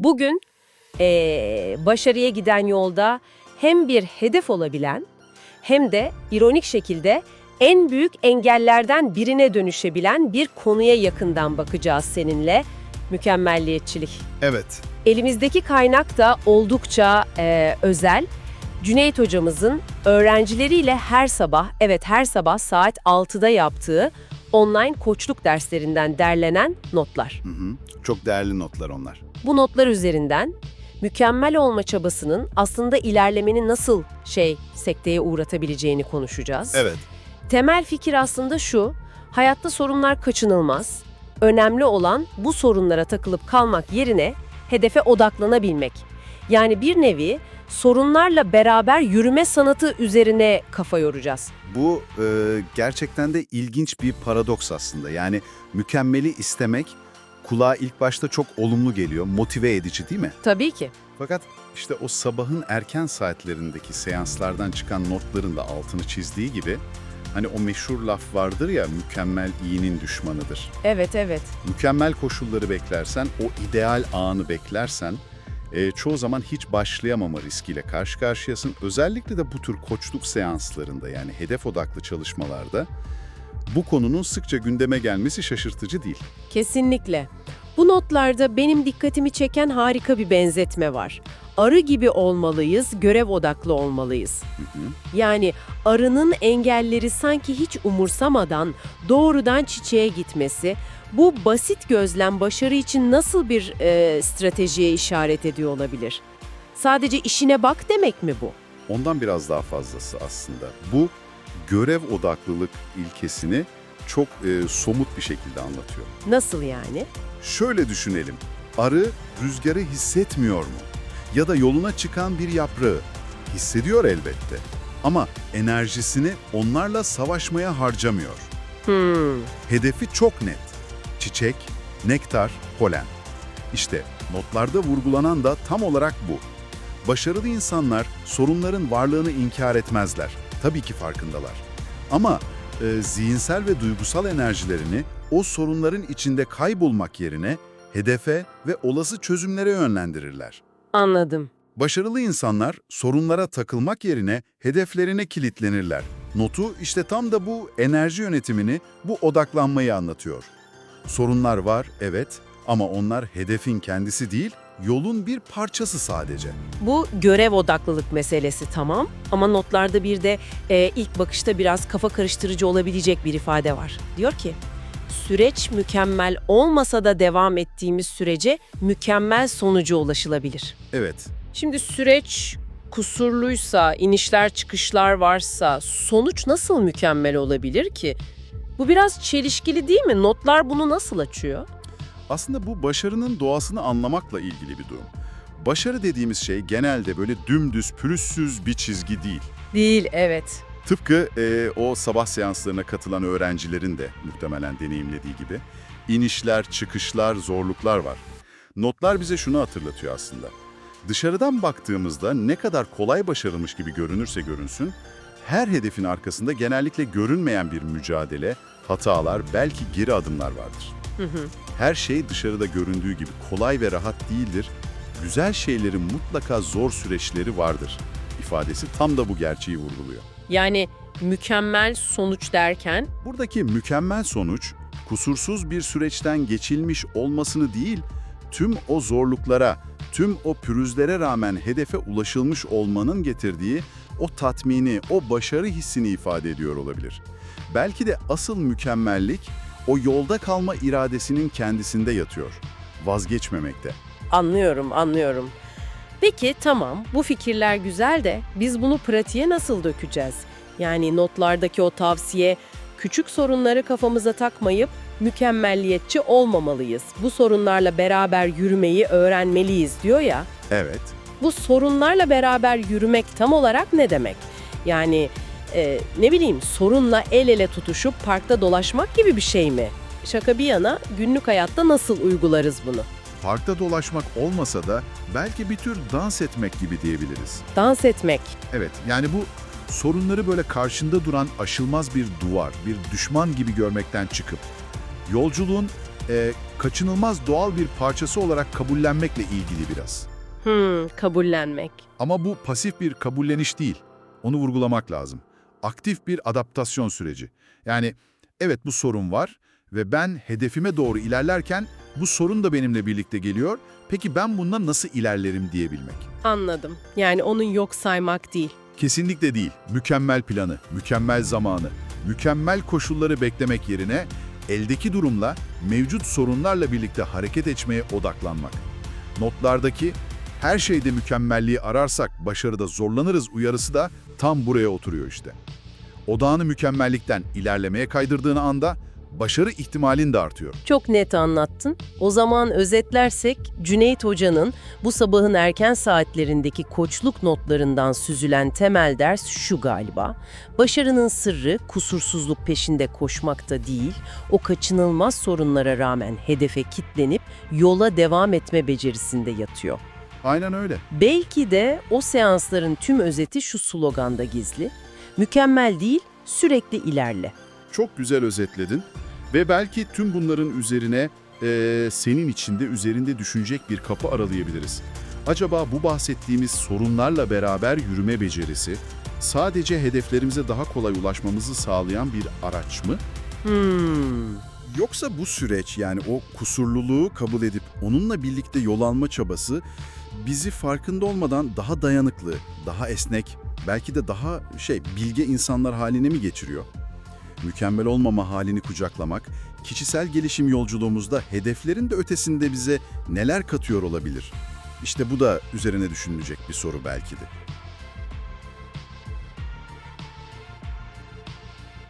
Bugün eee, başarıya giden yolda hem bir hedef olabilen hem de ironik şekilde en büyük engellerden birine dönüşebilen bir konuya yakından bakacağız seninle. Mükemmelliyetçilik. Evet, Elimizdeki kaynak da oldukça eee, özel. Cüneyt hocamızın öğrencileriyle her sabah, evet her sabah saat 6'da yaptığı online koçluk derslerinden derlenen notlar. hı hı. çok değerli notlar onlar. Bu notlar üzerinden mükemmel olma çabasının aslında ilerlemeni nasıl şey sekteye uğratabileceğini konuşacağız. Evet, Temel fikir aslında şu, hayatta sorunlar kaçınılmaz. Önemli olan bu sorunlara takılıp kalmak yerine hedefe odaklanabilmek. Yani bir nevi sorunlarla beraber yürüme sanatı üzerine kafa yoracağız. bu e, gerçekten de ilginç bir paradoks aslında. Yani mükemmeli istemek kulağa ilk başta çok olumlu geliyor, motive edici değil mi? Tabii ki. Fakat işte o sabahın erken saatlerindeki seanslardan çıkan notların da altını çizdiği gibi hani o meşhur laf vardır ya mükemmel iyinin düşmanıdır. Evet, evet. Mükemmel koşulları beklersen, o ideal anı beklersen e, çoğu zaman hiç başlayamama riskiyle karşı karşıyasın. Özellikle de bu tür koçluk seanslarında yani hedef odaklı çalışmalarda bu konunun sıkça gündeme gelmesi şaşırtıcı değil. Kesinlikle. Bu notlarda benim dikkatimi çeken harika bir benzetme var. Arı gibi olmalıyız, görev odaklı olmalıyız. Yani arının engelleri sanki hiç umursamadan doğrudan çiçeğe gitmesi, bu basit gözlem başarı için nasıl bir e, stratejiye işaret ediyor olabilir? Sadece işine bak demek mi bu? Ondan biraz daha fazlası aslında. Bu görev odaklılık ilkesini çok e, somut bir şekilde anlatıyor. Nasıl yani? Şöyle düşünelim. Arı rüzgarı hissetmiyor mu? Ya da yoluna çıkan bir yaprağı hissediyor elbette. Ama enerjisini onlarla savaşmaya harcamıyor. Hmm, Hedefi çok net. Çiçek, nektar, polen. İşte notlarda vurgulanan da tam olarak bu. Başarılı insanlar sorunların varlığını inkar etmezler. Tabii ki farkındalar. Ama e, zihinsel ve duygusal enerjilerini o sorunların içinde kaybolmak yerine hedefe ve olası çözümlere yönlendirirler. anladım. Başarılı insanlar sorunlara takılmak yerine hedeflerine kilitlenirler. Notu işte tam da bu enerji yönetimini, bu odaklanmayı anlatıyor. Sorunlar var, evet ama onlar hedefin kendisi değil, yolun bir parçası sadece. Bu görev odaklılık meselesi tamam ama notlarda bir de e, ilk bakışta biraz kafa karıştırıcı olabilecek bir ifade var. Diyor ki, süreç mükemmel olmasa da devam ettiğimiz sürece mükemmel sonuca ulaşılabilir. Evet, Şimdi süreç kusurluysa, inişler çıkışlar varsa sonuç nasıl mükemmel olabilir ki? Bu biraz çelişkili değil mi? Notlar bunu nasıl açıyor? aslında bu başarının doğasını anlamakla ilgili bir durum. Başarı dediğimiz şey genelde böyle dümdüz, pürüzsüz bir çizgi değil. Değil, evet. Tıpkı e, o sabah seanslarına katılan öğrencilerin de muhtemelen deneyimlediği gibi inişler, çıkışlar, zorluklar var. Notlar bize şunu hatırlatıyor aslında. Dışarıdan baktığımızda ne kadar kolay başarılmış gibi görünürse görünsün, her hedefin arkasında genellikle görünmeyen bir mücadele, hatalar, belki geri adımlar vardır. Her şey dışarıda göründüğü gibi kolay ve rahat değildir. Güzel şeylerin mutlaka zor süreçleri vardır. ifadesi tam da bu gerçeği vurguluyor. Yani mükemmel sonuç derken Buradaki mükemmel sonuç, kusursuz bir süreçten geçilmiş olmasını değil, tüm o zorluklara, tüm o pürüzlere rağmen hedefe ulaşılmış olmanın getirdiği o tatmini, o başarı hissini ifade ediyor olabilir. Belki de asıl mükemmellik, o yolda kalma iradesinin kendisinde yatıyor. Vazgeçmemekte. Anlıyorum, anlıyorum. Peki tamam, bu fikirler güzel de biz bunu pratiğe nasıl dökeceğiz? Yani notlardaki o tavsiye, küçük sorunları kafamıza takmayıp mükemmelliyetçi olmamalıyız. Bu sorunlarla beraber yürümeyi öğrenmeliyiz diyor ya. Evet, Bu sorunlarla beraber yürümek tam olarak ne demek? Yani e, ne bileyim sorunla el ele tutuşup parkta dolaşmak gibi bir şey mi? Şaka bir yana günlük hayatta nasıl uygularız bunu? parkta dolaşmak olmasa da belki bir tür dans etmek gibi diyebiliriz. Dans etmek. Evet, yani bu sorunları böyle karşında duran aşılmaz bir duvar, bir düşman gibi görmekten çıkıp yolculuğun e, kaçınılmaz doğal bir parçası olarak kabullenmekle ilgili biraz. Hmm, kabullenmek. Ama bu pasif bir kabulleniş değil. Onu vurgulamak lazım. Aktif bir adaptasyon süreci. Yani evet bu sorun var ve ben hedefime doğru ilerlerken bu sorun da benimle birlikte geliyor. Peki ben bundan nasıl ilerlerim diyebilmek. Anladım. Yani onun yok saymak değil. Kesinlikle değil. Mükemmel planı, mükemmel zamanı, mükemmel koşulları beklemek yerine eldeki durumla, mevcut sorunlarla birlikte hareket etmeye odaklanmak. Notlardaki her şeyde mükemmelliği ararsak başarıda zorlanırız uyarısı da tam buraya oturuyor işte. Odağını mükemmellikten ilerlemeye kaydırdığın anda başarı ihtimalin de artıyor. Çok net anlattın. O zaman özetlersek Cüneyt Hoca'nın bu sabahın erken saatlerindeki koçluk notlarından süzülen temel ders şu galiba. Başarının sırrı kusursuzluk peşinde koşmakta değil, o kaçınılmaz sorunlara rağmen hedefe kitlenip yola devam etme becerisinde yatıyor. Aynen öyle. Belki de o seansların tüm özeti şu sloganda gizli. Mükemmel değil, sürekli ilerle. Çok güzel özetledin ve belki tüm bunların üzerine eee, senin içinde üzerinde düşünecek bir kapı aralayabiliriz. Acaba bu bahsettiğimiz sorunlarla beraber yürüme becerisi sadece hedeflerimize daha kolay ulaşmamızı sağlayan bir araç mı? Hmm. Yoksa bu süreç yani o kusurluluğu kabul edip onunla birlikte yol alma çabası bizi farkında olmadan daha dayanıklı, daha esnek, belki de daha şey bilge insanlar haline mi geçiriyor? Mükemmel olmama halini kucaklamak, kişisel gelişim yolculuğumuzda hedeflerin de ötesinde bize neler katıyor olabilir? İşte bu da üzerine düşünülecek bir soru belki de.